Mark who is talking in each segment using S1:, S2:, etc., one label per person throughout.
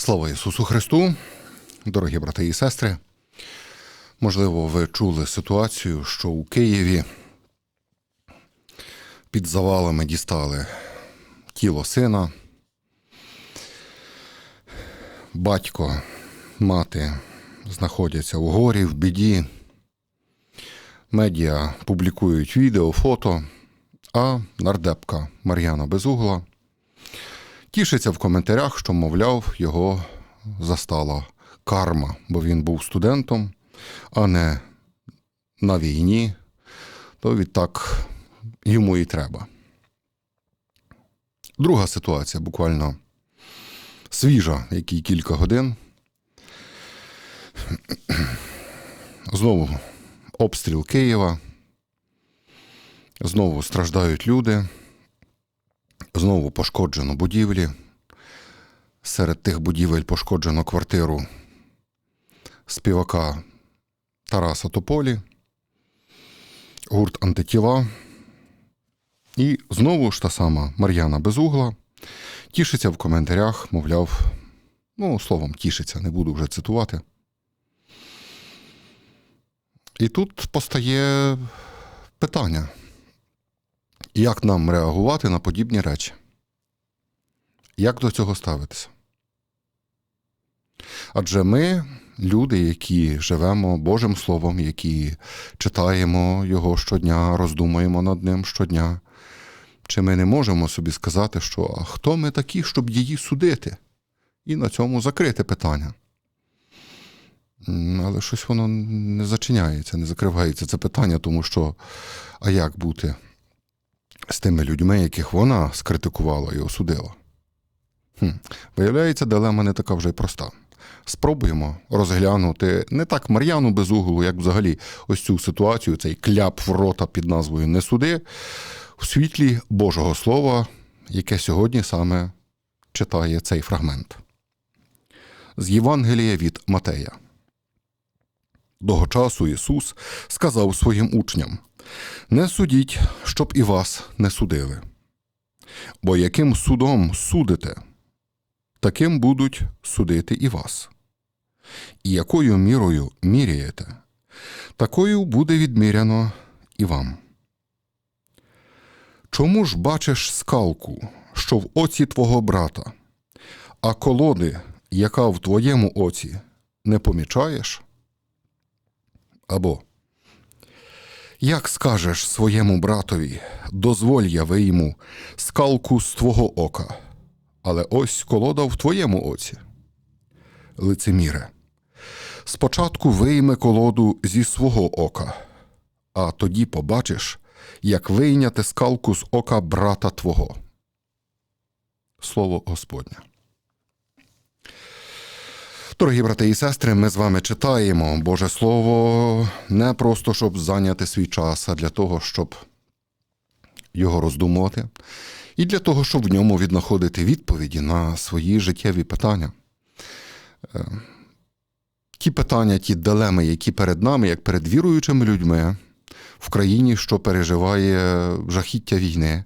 S1: Слава Ісусу Христу, дорогі брати і сестри. Можливо, ви чули ситуацію, що у Києві під завалами дістали тіло сина. Батько, мати знаходяться у горі, в біді. Медіа публікують відео, фото, а нардепка Мар'яна Безугла тішиться в коментарях, що, мовляв, його застала карма, бо він був студентом, а не на війні, то відтак йому і треба. Друга ситуація, буквально свіжа, який кілька годин. Знову обстріл Києва. Знову страждають люди. Знову пошкоджено будівлі. Серед тих будівель пошкоджено квартиру співака Тараса Тополі, гурт антитіла. І знову ж та сама Мар'яна Безугла тішиться в коментарях, мовляв, ну, словом, тішиться, не буду вже цитувати. І тут постає питання, як нам реагувати на подібні речі? Як до цього ставитися? Адже ми люди, які живемо Божим Словом, які читаємо його щодня, роздумуємо над ним щодня. Чи ми не можемо собі сказати, що а хто ми такі, щоб її судити? І на цьому закрити питання. Але щось воно не зачиняється, не закривається це питання, тому що а як бути з тими людьми, яких вона скритикувала і осудила? Хм. Виявляється, дилема не така вже й проста. Спробуємо розглянути не так Мар'яну Безуглу, як взагалі ось цю ситуацію, цей кляп в рота під назвою Не суди, у світлі Божого Слова, яке сьогодні саме читає цей фрагмент. З Євангелія від Матея. Того часу Ісус сказав своїм учням: Не судіть, щоб і вас не судили. Бо яким судом судите, таким будуть судити і вас. І якою мірою міряєте, такою буде відміряно і вам. Чому ж бачиш скалку, що в оці твого брата, а колоди, яка в твоєму оці, не помічаєш? Або як скажеш своєму братові, дозволь я вийму скалку з твого ока, але ось колода в твоєму оці. Лицеміре, спочатку вийме колоду зі свого ока, а тоді побачиш, як вийняти скалку з ока брата твого. Слово Господнє. Дорогі брати і сестри, ми з вами читаємо Боже Слово не просто щоб зайняти свій час, а для того, щоб його роздумувати, і для того, щоб в ньому віднаходити відповіді на свої життєві питання. Е, Ті питання, ті дилеми, які перед нами, як перед віруючими людьми в країні, що переживає жахіття війни,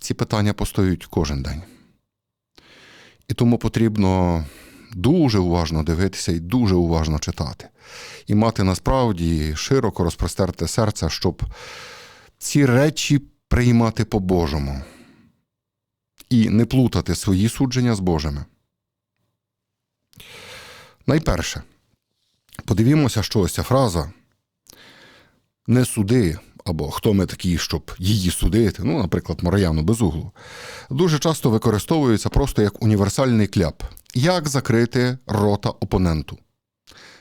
S1: ці питання постають кожен день. І тому потрібно дуже уважно дивитися і дуже уважно читати. І мати насправді широко розпростерте серце, щоб ці речі приймати по-божому і не плутати свої судження з Божими. Найперше, подивімося, що ось ця фраза не суди, або хто ми такі, щоб її судити, ну, наприклад, Мар'яну Безуглу, дуже часто використовується просто як універсальний кляп. Як закрити рота опоненту?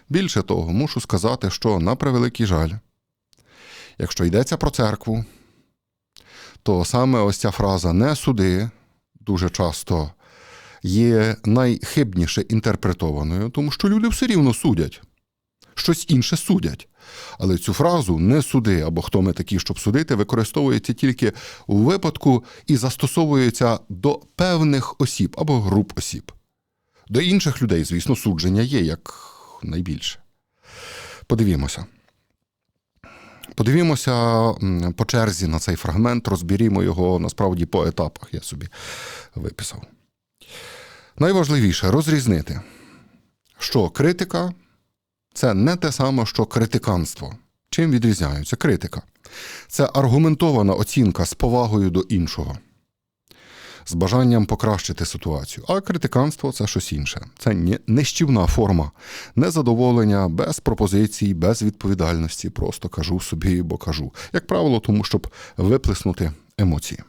S1: Більше того, мушу сказати, що на превеликий жаль, якщо йдеться про церкву, то саме ось ця фраза не суди дуже часто є найхибніше інтерпретованою, тому що люди все рівно судять, щось інше судять. Але цю фразу не суди, або хто ми такі, щоб судити, використовується тільки у випадку і застосовується до певних осіб або груп осіб. До інших людей, звісно, судження є як найбільше. Подивімося. Подивімося по черзі на цей фрагмент, розберімо його насправді по етапах, я собі виписав. Найважливіше розрізнити, що критика це не те саме, що критиканство. Чим відрізняються критика? Це аргументована оцінка з повагою до іншого, з бажанням покращити ситуацію. А критиканство це щось інше. Це нищівна форма незадоволення, без пропозицій, без відповідальності. Просто кажу собі, бо кажу. Як правило, тому щоб виплеснути емоції.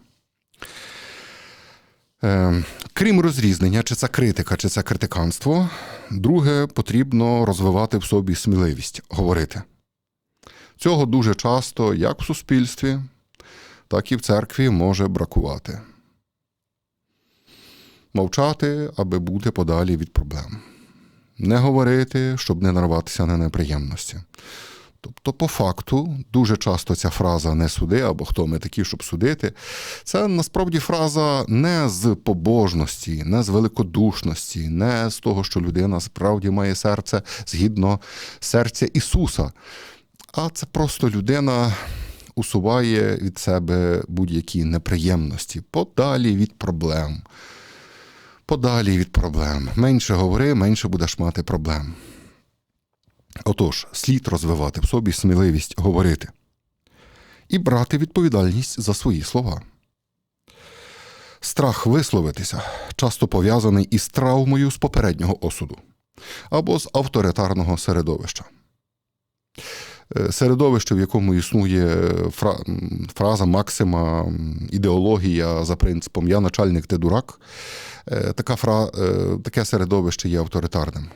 S1: Е, крім розрізнення, чи це критика, чи це критиканство, друге, потрібно розвивати в собі сміливість говорити. Цього дуже часто, як в суспільстві, так і в церкві може бракувати. Мовчати, аби бути подалі від проблем. Не говорити, щоб не нарватися на неприємності. Тобто, по факту, дуже часто ця фраза не суди або хто ми такі, щоб судити, це насправді фраза не з побожності, не з великодушності, не з того, що людина справді має серце згідно серця Ісуса. А це просто людина усуває від себе будь-які неприємності, подалі від проблем. Подалі від проблем. Менше говори, менше будеш мати проблем. Отож, слід розвивати в собі сміливість говорити і брати відповідальність за свої слова. Страх висловитися часто пов'язаний із травмою з попереднього осуду або з авторитарного середовища. Е, Середовище, в якому існує фра- фраза, максима, ідеологія за принципом Я начальник, ти дурак. Е, Така фра... е, Таке середовище є авторитарним.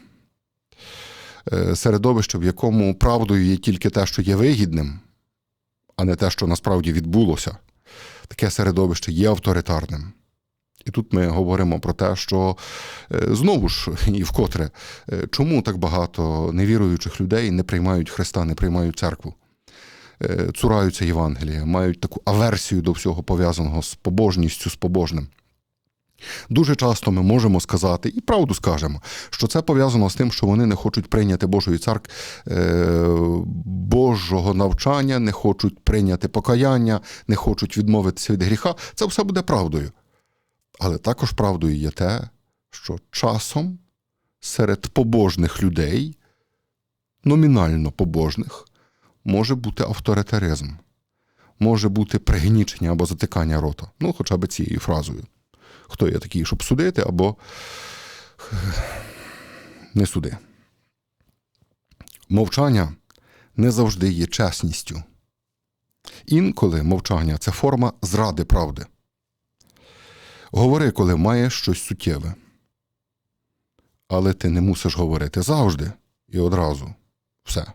S1: Е, Середовище, в якому правдою є тільки те, що є вигідним, а не те, що насправді відбулося. Таке середовище є авторитарним. І тут ми говоримо про те, що е, знову ж і вкотре, е, чому так багато невіруючих людей не приймають Христа, не приймають церкву, цураються Євангелія, мають таку аверсію до всього пов'язаного з побожністю, з побожним. Дуже часто ми можемо сказати, і правду скажемо, що це пов'язано з тим, що вони не хочуть прийняти Божої церк, е, Божого навчання, не хочуть прийняти покаяння, не хочуть відмовитися від гріха. Це все буде правдою. Але також правдою є те, що часом серед побожних людей, номінально побожних, може бути авторитаризм, може бути пригнічення або затикання рота. Ну, хоча б цією фразою. Хто я такий, щоб судити, або не суди. Мовчання не завжди є чесністю. Інколи мовчання це форма зради правди. Говори, коли маєш щось суттєве. Але ти не мусиш говорити завжди і одразу. Все.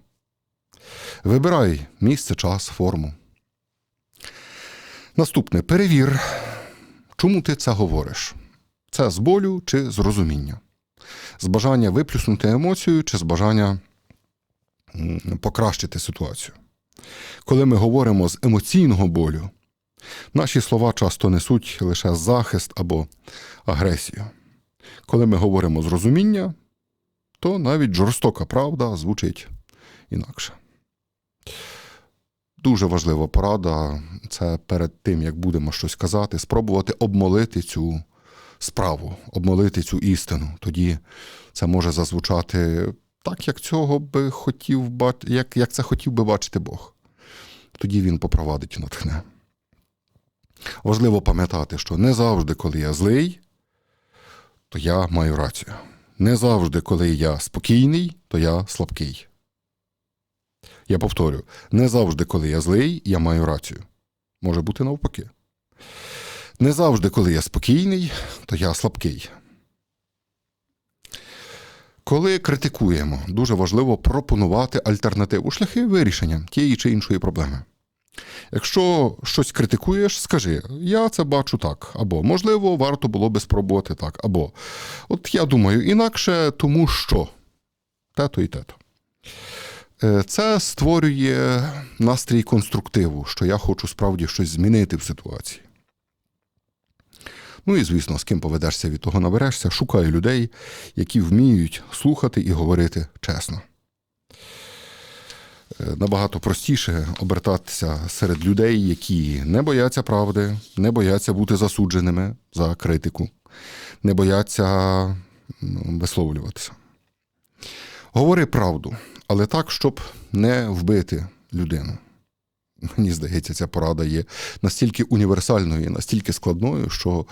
S1: Вибирай місце, час, форму. Наступне перевір, чому ти це говориш. Це з болю чи з розуміння. З бажання виплюснути емоцію чи з бажання покращити ситуацію. Коли ми говоримо з емоційного болю, Наші слова часто несуть лише захист або агресію. Коли ми говоримо з розуміння, то навіть жорстока правда звучить інакше. Дуже важлива порада це перед тим, як будемо щось казати, спробувати обмолити цю справу, обмолити цю істину. Тоді це може зазвучати так, як цього би хотів бачити, як, як це хотів би бачити Бог. Тоді він попровадить натхне. Важливо пам'ятати, що не завжди, коли я злий, то я маю рацію. Не завжди, коли я спокійний, то я слабкий. Я повторю, не завжди, коли я злий, я маю рацію. Може бути навпаки. Не завжди, коли я спокійний, то я слабкий. Коли критикуємо, дуже важливо пропонувати альтернативу шляхи вирішення тієї чи іншої проблеми. Якщо щось критикуєш, скажи, я це бачу так, або можливо, варто було би спробувати так, або от я думаю, інакше, тому що те-то і те-то. Е, Це створює настрій конструктиву, що я хочу справді щось змінити в ситуації. Ну і звісно, з ким поведешся від того наберешся, шукай людей, які вміють слухати і говорити чесно. Е, Набагато простіше обертатися серед людей, які не бояться правди, не бояться бути засудженими за критику, не бояться висловлюватися. Говори правду, але так, щоб не вбити людину. Мені здається, ця порада є настільки універсальною настільки складною, що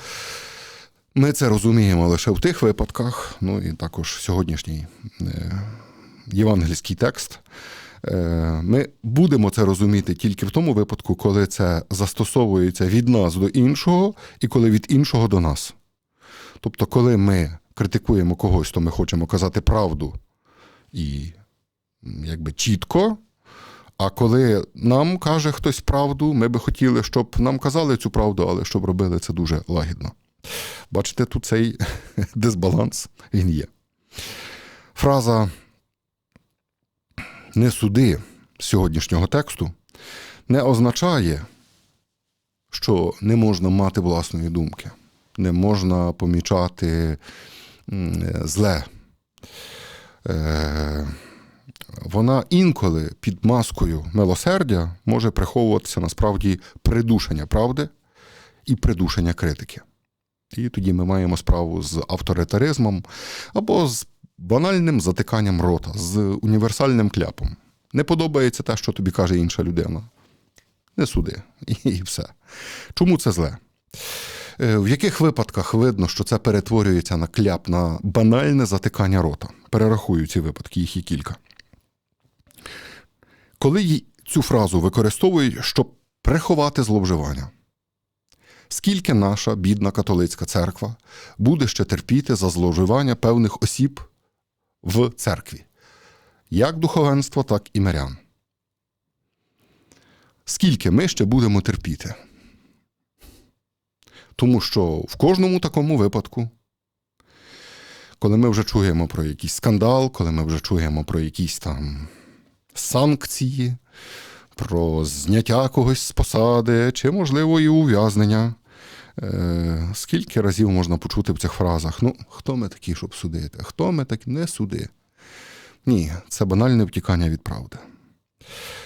S1: ми це розуміємо лише в тих випадках, ну і також сьогоднішній е, євангельський текст. Е, Ми будемо це розуміти тільки в тому випадку, коли це застосовується від нас до іншого, і коли від іншого до нас. Тобто, коли ми критикуємо когось, то ми хочемо казати правду і якби чітко. А коли нам каже хтось правду, ми би хотіли, щоб нам казали цю правду, але щоб робили це дуже лагідно. Бачите, тут цей дисбаланс він є. Фраза не суди сьогоднішнього тексту не означає, що не можна мати власної думки, не можна помічати зле. Е, вона інколи під маскою милосердя може приховуватися насправді придушення правди і придушення критики. І тоді ми маємо справу з авторитаризмом або з банальним затиканням рота, з універсальним кляпом. Не подобається те, що тобі каже інша людина. Не суди, і все. Чому це зле? Е, В яких випадках видно, що це перетворюється на кляп, на банальне затикання рота? Перерахую ці випадки, їх є кілька. Коли цю фразу використовують, щоб приховати зловживання. Скільки наша бідна католицька церква буде ще терпіти за зловживання певних осіб в церкві, як духовенство, так і мирян? Скільки ми ще будемо терпіти? Тому що в кожному такому випадку, коли ми вже чуємо про якийсь скандал, коли ми вже чуємо про якісь там санкції, про зняття когось з посади, чи, можливо, і ув'язнення. Е, скільки разів можна почути в цих фразах? Ну, хто ми такі, щоб судити? Хто ми такі? Не суди. Ні, це банальне втікання від правди.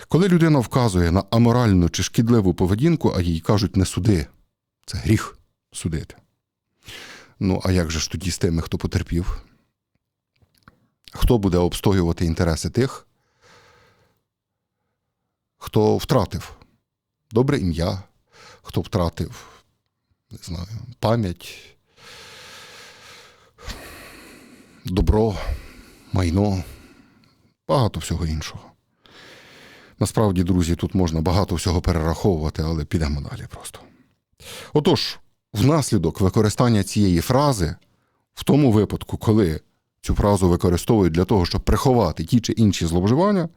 S1: Коли людина вказує на аморальну чи шкідливу поведінку, а їй кажуть не суди, це гріх судити. Ну, а як же ж тоді з тими, хто потерпів? Хто буде обстоювати інтереси тих, хто втратив добре ім'я, хто втратив, не знаю, пам'ять, добро, майно, багато всього іншого. Насправді, друзі, тут можна багато всього перераховувати, але підемо далі просто. Отож, внаслідок використання цієї фрази, в тому випадку, коли цю фразу використовують для того, щоб приховати ті чи інші зловживання,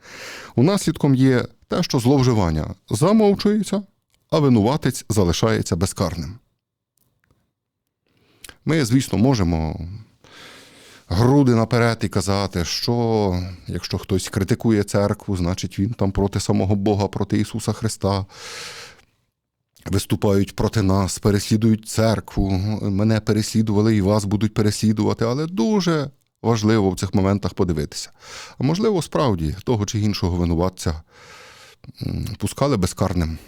S1: у наслідком є те, що зловживання замовчується, а винуватець залишається безкарним. Ми, звісно, можемо груди наперед і казати, що якщо хтось критикує церкву, значить він там проти самого Бога, проти Ісуса Христа. Виступають проти нас, переслідують церкву, мене переслідували і вас будуть переслідувати, але дуже важливо в цих моментах подивитися. А можливо, справді того чи іншого винуватця пускали безкарним.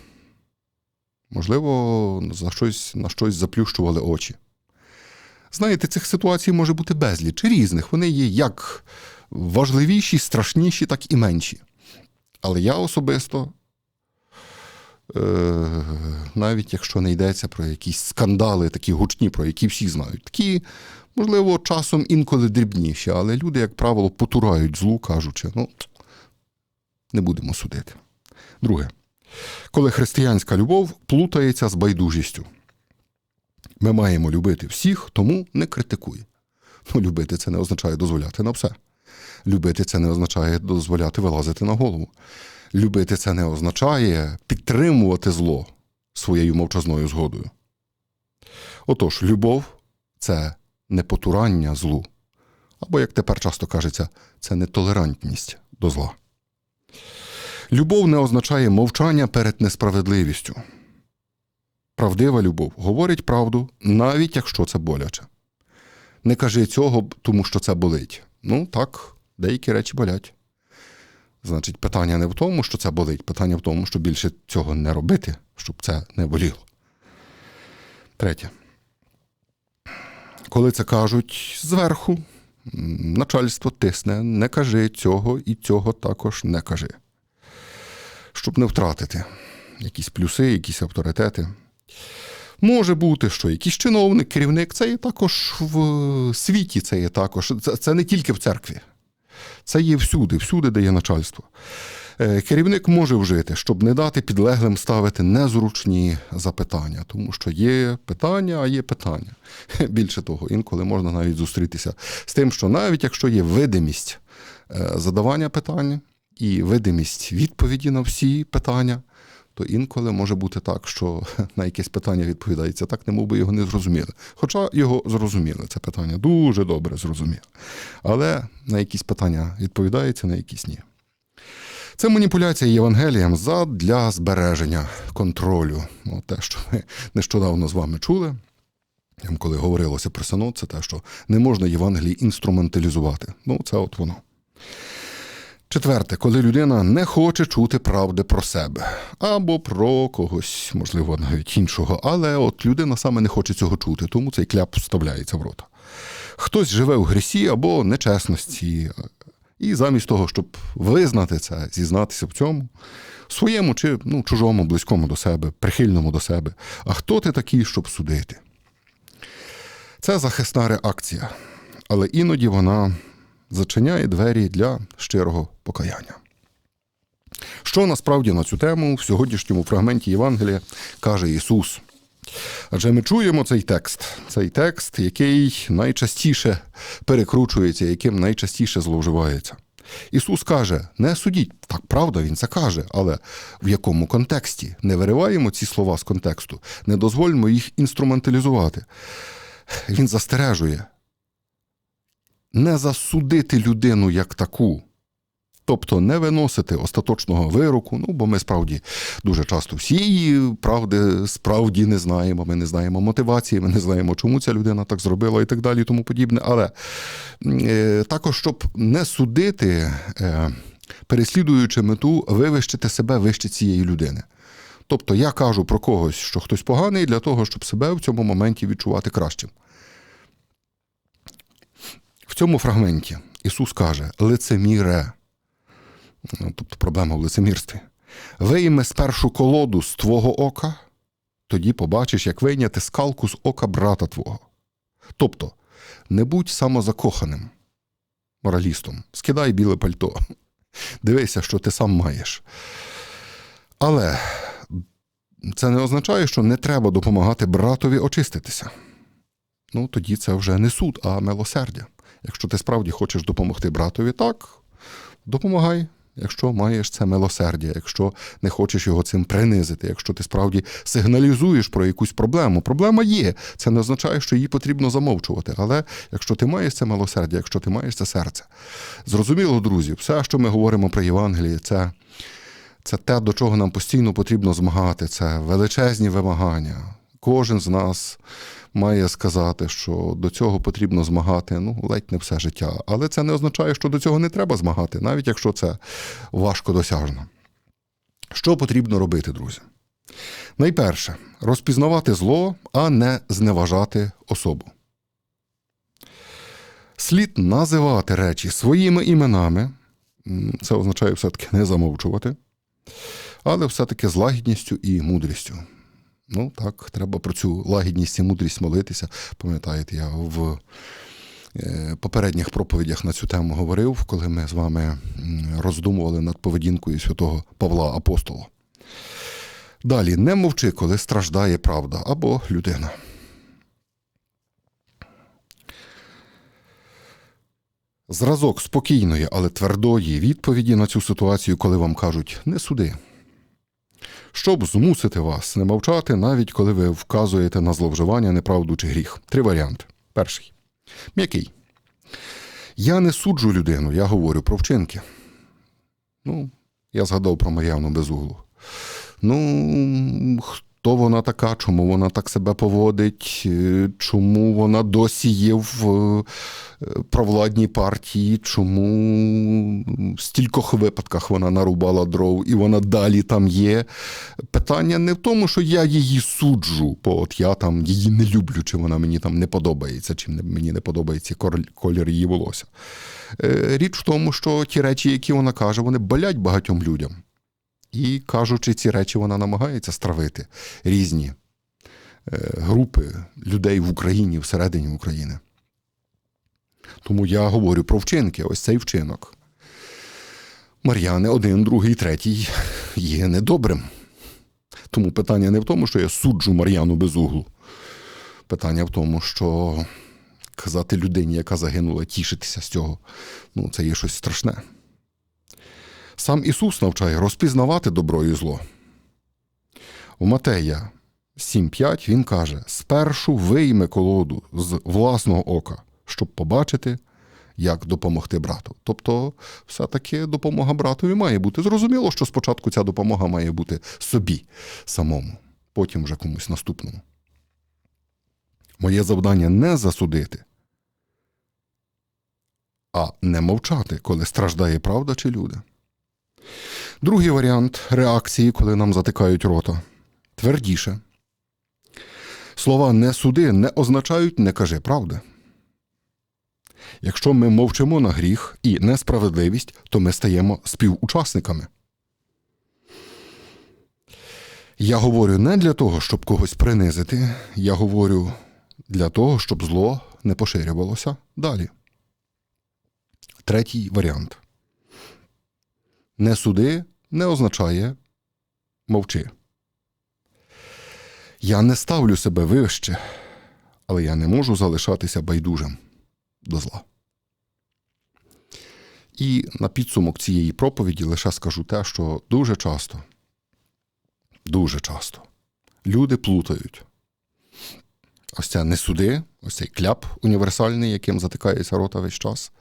S1: Можливо, за щось, на щось заплющували очі. Знаєте, цих ситуацій може бути безліч різних. Вони є як важливіші, страшніші, так і менші. Але я особисто, навіть якщо не йдеться про якісь скандали, такі гучні, про які всі знають, такі, можливо, часом інколи дрібніші, але люди, як правило, потурають злу, кажучи, ну, не будемо судити. Друге, коли християнська любов плутається з байдужістю. Ми маємо любити всіх, тому не критикуй. Ну, любити це не означає дозволяти на все. Любити це не означає дозволяти вилазити на голову. Любити це не означає підтримувати зло своєю мовчазною згодою. Отож, любов це не потурання злу, або, як тепер часто кажеться, це нетолерантність до зла. Любов не означає мовчання перед несправедливістю. Правдива любов говорить правду, навіть якщо це боляче. Не кажи цього, тому що це болить. Ну так, деякі речі болять. Значить, питання не в тому, що це болить, питання в тому, що більше цього не робити, щоб це не боліло. Третє. коли це кажуть зверху, начальство тисне, не кажи цього і цього також не кажи. Щоб не втратити якісь плюси, якісь авторитети. Може бути, що якийсь чиновник, керівник, це є також в світі, це є також. Це, це не тільки в церкві. Це є всюди, всюди, де є начальство. Е, Керівник може вжити, щоб не дати підлеглим ставити незручні запитання, тому що є питання, а є питання. Більше того, інколи можна навіть зустрітися з тим, що навіть якщо є видимість е, задавання питань і видимість відповіді на всі питання, то інколи може бути так, що на якесь питання відповідається так, немов би його не зрозуміли. Хоча його зрозуміли, це питання дуже добре зрозуміли. Але на якісь питання відповідається, на якісь ні. Це маніпуляція Євангелієм задля збереження контролю. Ну, те, що ми нещодавно з вами чули, коли говорилося про синод, це те, що не можна Євангелії інструменталізувати. Ну, це от воно. Четверте, коли людина не хоче чути правди про себе або про когось, можливо, навіть іншого, але от людина саме не хоче цього чути, тому цей кляп вставляється в рота. Хтось живе в грісі або нечесності, і замість того, щоб визнати це, зізнатися в цьому, своєму чи ну, чужому, близькому до себе, прихильному до себе. А хто ти такий, щоб судити? Це захисна реакція, але іноді вона зачиняє двері для щирого покаяння. Що насправді на цю тему в сьогоднішньому фрагменті Євангелія каже Ісус? Адже ми чуємо цей текст, цей текст, який найчастіше перекручується, яким найчастіше зловживається. Ісус каже: не судіть, так правда, Він це каже, але в якому контексті? Не вириваємо ці слова з контексту, не дозвольмо їх інструменталізувати. Він застережує не засудити людину як таку. Тобто не виносити остаточного вироку, ну бо ми справді дуже часто всі правди справді не знаємо. Ми не знаємо мотивації, ми не знаємо, чому ця людина так зробила і так далі, і тому подібне. Але е, також, щоб не судити, е, переслідуючи мету, вивищити себе вище цієї людини. Тобто я кажу про когось, що хтось поганий, для того, щоб себе в цьому моменті відчувати кращим. В цьому фрагменті Ісус каже: лицеміре. Ну, Тобто проблема в лицемірстві. Вийми спершу колоду з твого ока, тоді побачиш, як вийняти скалку з ока брата твого. Тобто, не будь самозакоханим моралістом, скидай біле пальто, дивися, що ти сам маєш. Але це не означає, що не треба допомагати братові очиститися. Ну, тоді це вже не суд, а милосердя. Якщо ти справді хочеш допомогти братові, так, допомагай. Якщо маєш це милосердя, якщо не хочеш його цим принизити, якщо ти справді сигналізуєш про якусь проблему, проблема є. Це не означає, що її потрібно замовчувати. Але якщо ти маєш це милосердя, якщо ти маєш це серце, зрозуміло, друзі, все, що ми говоримо про Євангеліє, це, це те, до чого нам постійно потрібно змагати. Це величезні вимагання. Кожен з нас має сказати, що до цього потрібно змагати ну, ледь не все життя. Але це не означає, що до цього не треба змагати, навіть якщо це важко досяжно. Що потрібно робити, друзі? Найперше, розпізнавати зло, а не зневажати особу. Слід називати речі своїми іменами. Це означає все-таки не замовчувати, але все-таки з лагідністю і мудрістю. Ну так, треба про цю лагідність і мудрість молитися. Пам'ятаєте, я в е, попередніх проповідях на цю тему говорив, коли ми з вами роздумували над поведінкою святого Павла Апостола. Далі, не мовчи, коли страждає правда або людина. Зразок спокійної, але твердої відповіді на цю ситуацію, коли вам кажуть не суди щоб змусити вас не мовчати, навіть коли ви вказуєте на зловживання, неправду чи гріх. Три варіанти. Перший. М'який. Я не суджу людину, я говорю про вчинки. Ну, я згадав про Мар'яну Безуглу. Ну, хто вона така, чому вона так себе поводить, е, чому вона досі є в е, провладній партії, чому в стількох випадках вона нарубала дров і вона далі там є. Питання не в тому, що я її суджу, бо от я там її не люблю, чи вона мені там не подобається, чи мені не подобається колір її волосся. Е, Річ в тому, що ті речі, які вона каже, вони болять багатьом людям. І кажучи ці речі, вона намагається стравити різні е, групи людей в Україні, всередині України. Тому я говорю про вчинки, ось цей вчинок. Мар'яни, один, другий, третій є недобрим. Тому питання не в тому, що я суджу Мар'яну без углу. Питання в тому, що казати людині, яка загинула, тішитися з цього, ну, це є щось страшне. Сам Ісус навчає розпізнавати добро і зло. У Матея 7.5 він каже: спершу вийме колоду з власного ока, щоб побачити, як допомогти брату. Тобто, все-таки допомога братові має бути. Зрозуміло, що спочатку ця допомога має бути собі самому, потім вже комусь наступному. Моє завдання не засудити, а не мовчати, коли страждає правда чи люди. Другий варіант реакції, коли нам затикають рота, твердіше. Слова не суди не означають не кажи правди. Якщо ми мовчимо на гріх і несправедливість, то ми стаємо співучасниками. Я говорю не для того, щоб когось принизити, я говорю для того, щоб зло не поширювалося далі. Третій варіант. Не суди не означає мовчи. Я не ставлю себе вище, але я не можу залишатися байдужим до зла. І на підсумок цієї проповіді лише скажу те, що дуже часто, дуже часто люди плутають. Ось це не суди, ось цей кляп універсальний, яким затикається рота весь час.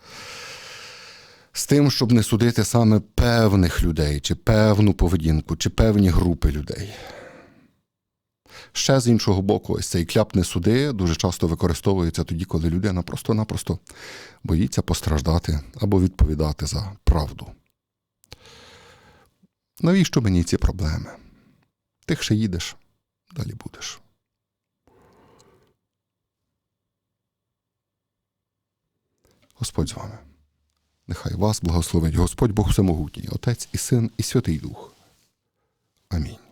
S1: З тим, щоб не судити саме певних людей, чи певну поведінку, чи певні групи людей. Ще з іншого боку, ось цей кляп не суди дуже часто використовується тоді, коли людина просто-напросто боїться постраждати або відповідати за правду. Навіщо мені ці проблеми? Тихше їдеш, далі будеш. Господь з вами. Нехай вас благословить Господь Бог Всемогутній, Отець і Син, і Святий Дух. Амінь.